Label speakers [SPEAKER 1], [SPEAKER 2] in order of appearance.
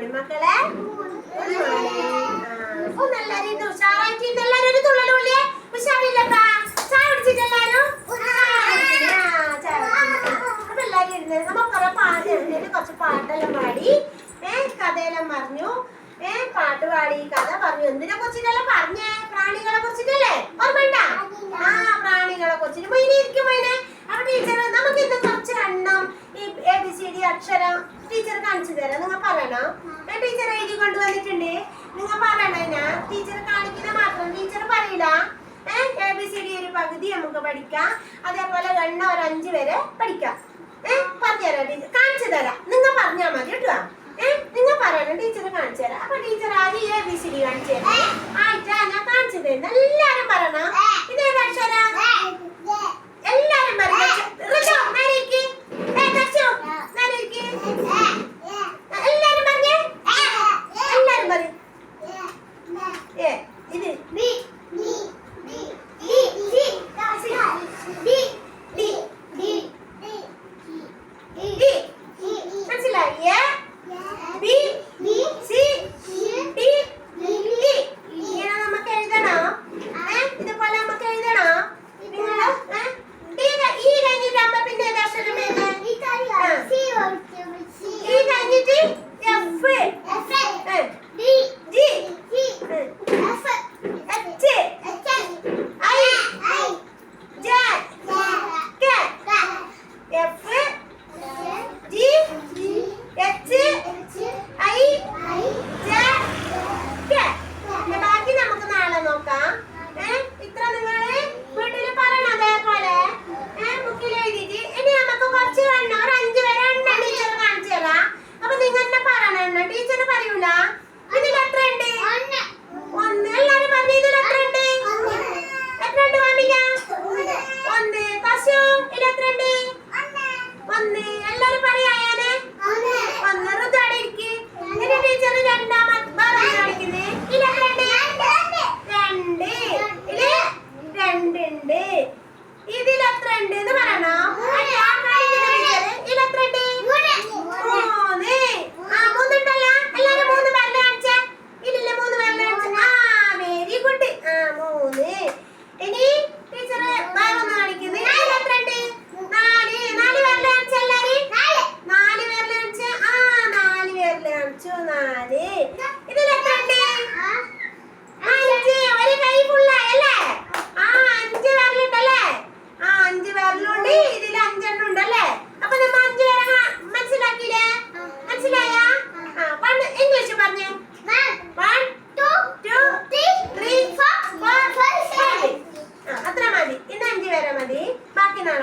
[SPEAKER 1] മണി മക്കളെ എല്ലാരും ഉഷാറായിട്ട് എല്ലാരും ഒരു തുള്ളലുള്ളിയെ ഉഷാറില്ലപ്പാ ചായ കുടിച്ചിട്ടെല്ലാരും അപ്പൊ എല്ലാരും ഇരുന്നേരം നമ്മൾ കുറെ പാട്ട് എഴുന്നേറ്റ് കുറച്ച് പാട്ടെല്ലാം പാടി ഏ കഥയെല്ലാം പറഞ്ഞു ഏ പാട്ട് പാടി കഥ പറഞ്ഞു എന്തിനെ കുറിച്ചിട്ടെല്ലാം പറഞ്ഞേ പ്രാണികളെ കുറിച്ചിട്ടല്ലേ ഓർമ്മ അക്ഷരം ടീച്ചർ കാണിച്ചു തരാം. നിങ്ങൾ പറയണം? ഞാൻ ടീച്ചർ എഴുതി കൊണ്ടുവന്നിട്ടുണ്ട്. നിങ്ങൾ പറയണം ഞാൻ ടീച്ചർ കാണിക്കുന്ന മാത്രം ടീച്ചർ പറയില്ല. എ ബി സി ഡി ഒരു പകുതി നമുക്ക് പഠിക്കാം. അതേപോലെ എണ്ണ ഒരു അഞ്ച് വരെ പഠിക്കാം. ഏഹ് പറഞ്ഞുതരാം ടീച്ചർ കാണിച്ചു തരാം. നിങ്ങൾ പറഞ്ഞാൽ മതി കേട്ടോ. ഏഹ് നിങ്ങൾ പറയണം? ടീച്ചർ കാണിച്ചു തരാം. അപ്പൊ ടീച്ചർ ആദ്യം എ ബി സി ഡി കാണിച്ചു തരാം. ആയിട്ടാ ഞാൻ കാണിച്ചു തരുന്നല്ല ఉన్నది. కాకినాడ